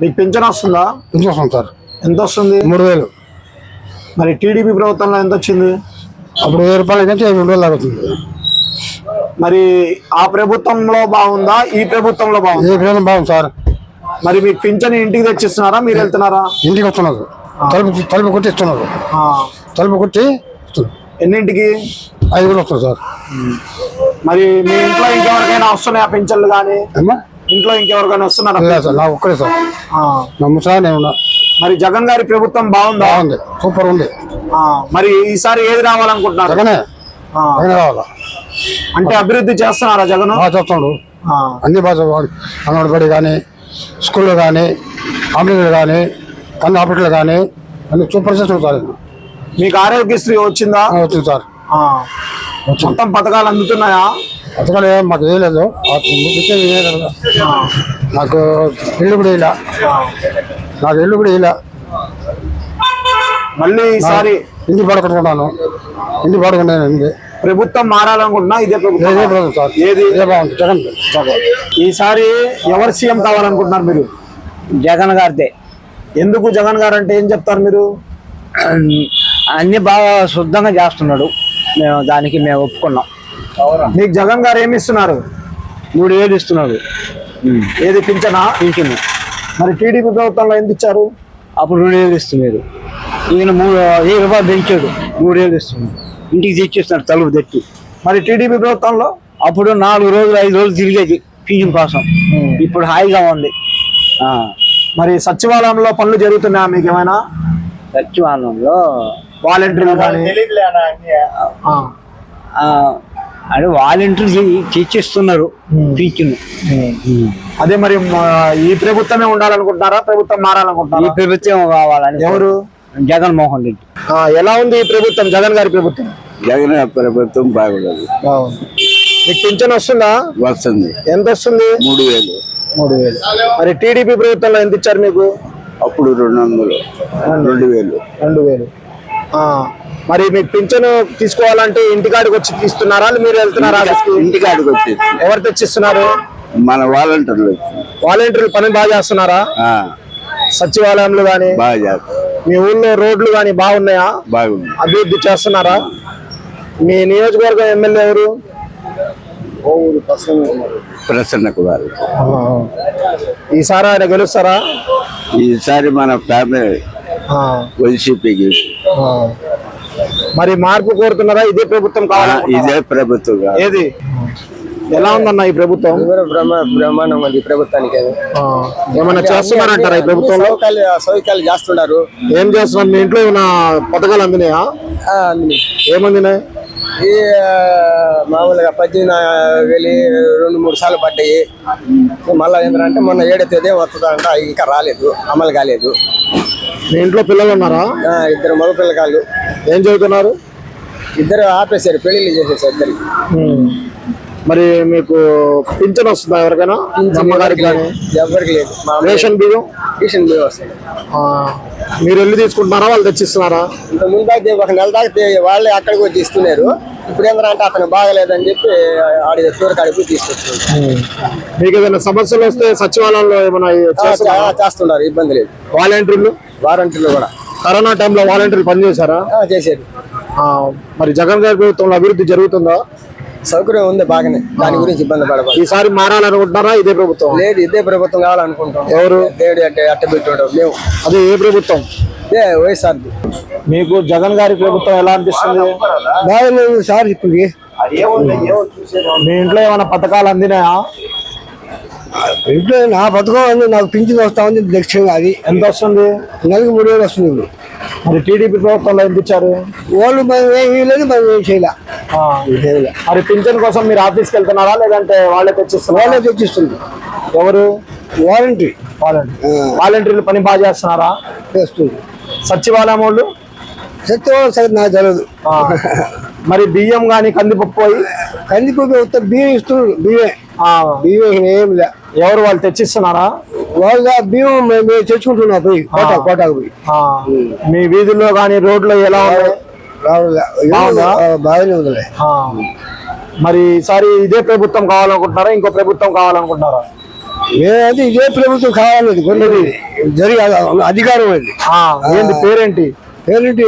మీకు పింఛన్ వస్తుందా? చూస్తాం సార్. ఎంత వస్తుంది? మూడు వేలు. మరి టీడీపీ ప్రభుత్వంలో ఎంత వచ్చింది? అప్పుడు వెయ్యి రూపాయలు కంటే రెండు వేలు అవుతుంది మరి ఆ ప్రభుత్వంలో బాగుందా? ఈ ప్రభుత్వంలో బాగుందా? బాగుంది సార్? మరి మీకు పింఛన్ ఇంటికి తెచ్చిస్తున్నారా? మీరు వెళ్తున్నారా? ఇంటికి వస్తున్నారు. తలుపు తలుపు కొట్టి ఇస్తున్నారు. తలుపు కొట్టి ఎన్నింటికి? ఐదు వేలు వస్తుంది సార్. మరి మీ ఇంట్లో ఇంకెవరికైనా వస్తున్నాయా పింఛన్లు కానీ? ఇంట్లో ఇంకెవరికైనా వస్తున్నారా? లేదు సార్ నాకు ఒక్కడే సార్. ఆ. నా ఉన్నా. మరి జగన్ గారి ప్రభుత్వం బాగుందా? బాగుంది. సూపర్ ఉంది. ఆ. మరి ఈసారి ఏది రావాలనుకుంటున్నారు? జగనే. ఆ. జగనే కావాలా అంటే అభివృద్ధి చేస్తున్నారా జగన్? బాగా చేస్తున్నాడు అన్ని బాగా అంగన్వాడి బడి కానీ స్కూల్లో కానీ కాంపిటీలు కానీ అన్ని హాస్పిటల్ కానీ అన్ని సూపర్ చేస్తున్నాడు సార్. మీకు ఆరోగ్యశ్రీ వచ్చిందా? ఆ, వచ్చింది సార్. ఆ. వచ్చింది. మొత్తం పథకాలు అందుతున్నాయా? అతగానే మాకు ఏ లేదు. ఆ ఇచ్చేది ఏం లేదు. నాకు ఇల్లు కూడా ఇలా నాకు ఇల్లు కూడా ఇలా మళ్ళీ ఈసారి ఇంటి పడుకుంటున్నాను ఇంటి పడుకున్నాను ఇంటి. ప్రభుత్వం మారాలనుకుంటున్నా ఇదే ప్రభుత్వం. ఏదే? ఇదే బాగుంది. జగన్. ఈసారి ఎవరు సీఎం కావాలనుకుంటున్నారు మీరు? జగన్ గారిదే. ఎందుకు జగన్ గారు అంటే ఏం చెప్తారు మీరు? అన్ని బాగా శుద్ధంగా చేస్తున్నాడు. మేము దానికి మేము ఒప్పుకున్నాం. మీకు జగన్ గారు ఏమి ఇస్తున్నారు? మూడు వేలు ఇస్తున్నాడు. ఏది పింఛనా? పింఛను. మరి టీడీపీ ప్రభుత్వంలో ఎంత ఇచ్చారు? అప్పుడు రెండు వేలు ఇస్తున్నారు ఈయన మూడు వెయ్యి రూపాయలు పెంచాడు? మూడు వేలు ఇస్తున్నాడు. ఇంటికి తెచ్చిస్తున్నాడు తలుపు తెచ్చి. మరి టీడీపీ ప్రభుత్వంలో? అప్పుడు నాలుగు రోజులు ఐదు రోజులు తిరిగేది పింఛన్ కోసం. ఇప్పుడు హాయిగా ఉంది. మరి సచివాలయంలో పనులు జరుగుతున్నాయా మీకు ఏమైనా? సచివాలయంలో వాలంటీర్లు కానీ? అంటే వాలంటీర్లు తెచ్చిస్తున్నారు పింఛను అదే మరి మా- ఈ ప్రభుత్వమే ఉండాలనుకుంటున్నారా? ప్రభుత్వం ఈ మారాలనుకుంటున్నారా ప్రభుత్వం కావాలని ఎవరు? జగన్మోహన్ రెడ్డి. ఆ, ఎలా ఉంది ఈ ప్రభుత్వం జగన్ గారి ప్రభుత్వం? జగన్ ప్రభుత్వం బాగుండదు మీకు పింఛన్ వస్తుందా? వస్తుంది. ఎంత వస్తుంది? మూడు వేలు. మూడు వేలు. మరి టీడీపీ ప్రభుత్వంలో ఎంత ఇచ్చారు మీకు? అప్పుడు రెండు వందలు. రెండు వేలు. రెండు వేలు. ఆ, మరి మీకు పింఛన్ తీసుకోవాలంటే ఇంటికాడికి వచ్చి తీస్తున్నారా? మీరు వెళ్తున్నారా? ఇంటికాడికి వచ్చేసి ఎవరు తెచ్చిస్తున్నారు? మన వాలంటీర్లు వచ్చి వాలంటీర్లు పని బాగా చేస్తున్నారా? సచివాలయంలో కానీ బాగా చేస్తారు. మీ ఊళ్ళో రోడ్లు కానీ బాగున్నాయా? బాగుంది అభివృద్ధి చేస్తున్నారా? మీ నియోజకవర్గం ఎమ్మెల్యే ఎవరు? ప్రసన్న కుమార్. ఈసారి ఆయన గెలుస్తారా? ఈసారి మన ఫ్యామిలీ ఆ, వైసీపీకి ఆ. మరి మార్పు కోరుతున్నారా? ఇదే ప్రభుత్వం కావాలా ఇదే ప్రభుత్వం. ఏది? ఎలా ఉందన్న ఈ ప్రభుత్వం? బ్రహ్మ బ్రహ్మాండం ఉంది ప్రభుత్వానికి ఏమైనా చేస్తున్నారంటారా ఈ ప్రభుత్వంలో? సౌకర్యాలు చేస్తున్నారు. ఏం చేస్తున్నారు మీ ఇంట్లో ఏమైనా పథకాలు అందినాయా. ఏమందినాయి ఈ మామూలుగా పద్దెనిమిది వేలు రెండు మూడు సార్లు పడ్డాయి. మళ్ళీ ఏంటంటే మొన్న ఏడో తేదీ వస్తుందంట ఇంకా రాలేదు అమలు కాలేదు. మీ ఇంట్లో పిల్లలు ఉన్నారా? ఇద్దరు మగ పిల్లకాయలు ఏం చదువుతున్నారు ఇద్దరు ఆపేశారు పెళ్ళిళ్ళు చేసేసారు ఇద్దరికి మరి మీకు పింఛన్ వస్తుందా ఎవరికైనా? అమ్మగారికి కానీ? ఎవరికి లేదు. రేషన్ బియ్యం? పోయి వస్తాయి ఆ, మీరు వెళ్ళి తీసుకుంటున్నారా? వాళ్ళు తెచ్చిస్తున్నారా? ఇంత ముందు ఒక నెల దాకా వాళ్ళే అక్కడికి వచ్చి ఇస్తున్నారు. ఇప్పుడు ఏంటంటే అతను బాగలేదని చెప్పి ఆడి టూర్ కాడికి తీసుకొచ్చుకుంటారు. మీకు ఏదైనా సమస్యలు వస్తే సచివాలయంలో ఏమైనా చేస్తున్నారా? ఇబ్బంది లేదు. వాలంటీర్లు? వారంటీలు కూడా. కరోనా టైంలో వాలంటీర్లు పనిచేశారా? ఆ, మరి జగన్ గారి ప్రభుత్వంలో అభివృద్ధి జరుగుతుందా? సౌకర్యం ఉంది బాగానే. దాని గురించి ఇబ్బంది పడబడి ఈసారి మారాలనుకుంటున్నారా? ఇదే ప్రభుత్వం? లేదు ఇదే ప్రభుత్వం కావాలనుకుంటాం ఎవరు? దేవుడు అంటే అట్ట పెట్టాడు. మేము. అదే ఏ ప్రభుత్వం? ఇదే వైఎస్ఆర్ మీకు జగన్ గారి ప్రభుత్వం ఎలా అనిపిస్తుంది? బాగానే ఉంది సార్ ఇప్పుడు మీ ఇంట్లో ఏమైనా పథకాలు అందినాయా? ఇంట్లో నా పథకం ఉంది నాకు పింఛన్ వస్తా ఉంది లక్ష్యంగా అది. ఎంత వస్తుంది? నెలకు మూడు వేలు వస్తుంది ఇప్పుడు. మరి టీడీపీ ప్రభుత్వంలో ఇచ్చారు? వాళ్ళు మనం ఏం లేదు మనం ఏం చేయలే. ఆ, మరి పింఛన్ కోసం మీరు ఆఫీస్కి వెళ్తున్నారా లేదంటే వాళ్ళే తెచ్చిస్తున్నారా? వాళ్ళే తెచ్చిస్తుంది ఎవరు? Warranty volunteer. వాలంటీర్లు పని బాగా చేస్తున్నారా? చేస్తుంది సచివాలయం వాళ్ళు? సత్యం సరే నాకు తెలియదు ఆ, మరి బియ్యం కానీ కందిపప్పు పోయి? కందిపప్పు వస్తే బియ్యం ఇస్తున్నాడు బియ్యమే. ఆ, బియ్యం ఏం లే. ఎవరు వాళ్ళు తెచ్చిస్తున్నారా? వాళ్ళ బియ్యం మేము తెచ్చుకుంటున్నాం పోయి కోట కోటకు పోయి. మీ వీధుల్లో కానీ రోడ్లు ఎలా బాగానే ఉందిలే. మరి ఈసారి ఇదే ప్రభుత్వం కావాలనుకుంటున్నారా? ఇంకో ప్రభుత్వం కావాలనుకుంటున్నారా? అది ఇదే ప్రభుత్వం కావాలది కొన్నది జరిగి అధికారం అది. ఏంది పేరేంటి? పేరేంటి?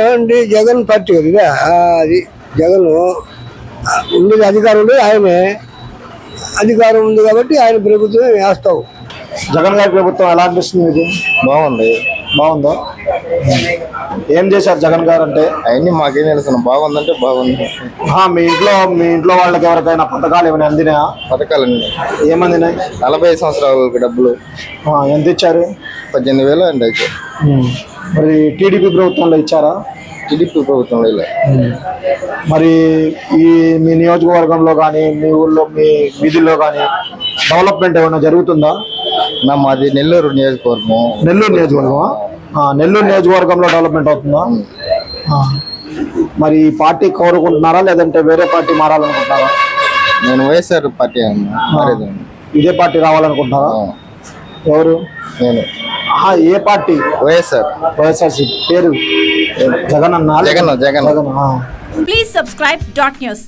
ఏమండి? జగన్ పార్టీ అది జగన్ ఉండేది అధికారం ఉండేది ఆయనే. అధికారం ఉంది కాబట్టి ఆయన ప్రభుత్వం వేస్తావు. జగన్ గారి ప్రభుత్వం ఎలా అనిపిస్తుంది మీకు? బాగుంది. బాగుందా? ఏం చేశారు జగన్ గారు అంటే? అవన్నీ మాకేం తెలుసు బాగుందంటే బాగుంది. ఆ, మీ ఇంట్లో మీ ఇంట్లో వాళ్ళకి ఎవరికైనా పథకాలు ఏమైనా అందినాయా? పథకాలన్నీ ఏమందినాయి? నలభై సంవత్సరాలకి డబ్బులు. ఆ, ఎంత ఇచ్చారు? పద్దెనిమిది వేలు అండి అయితే. మరి టీడీపీ ప్రభుత్వంలో ఇచ్చారా? టీడీపీ ప్రభుత్వంలో ఇలా మరి ఈ మీ నియోజకవర్గంలో కానీ మీ ఊళ్ళో మీ వీధుల్లో కానీ డెవలప్మెంట్ ఏమైనా జరుగుతుందా? మాది నెల్లూరు నియోజకవర్గం. నెల్లూరు నియోజకవర్గమా? ఆ, నెల్లూరు నియోజకవర్గంలో డెవలప్మెంట్ అవుతుందా. మరి ఈ పార్టీ కోరుకుంటున్నారా లేదంటే వేరే పార్టీ మారాలనుకుంటున్నారా? నేను వైఎస్ఆర్ పార్టీ ఇదే పార్టీ రావాలనుకుంటున్నారా? ఎవరు? నేను. ఆహా, ఏ పార్టీ? వైఎస్ఆర్. వైఎస్ఆర్సీ పేరు? జగన్ అన్న Jagan Jagan. Please subscribe dot news.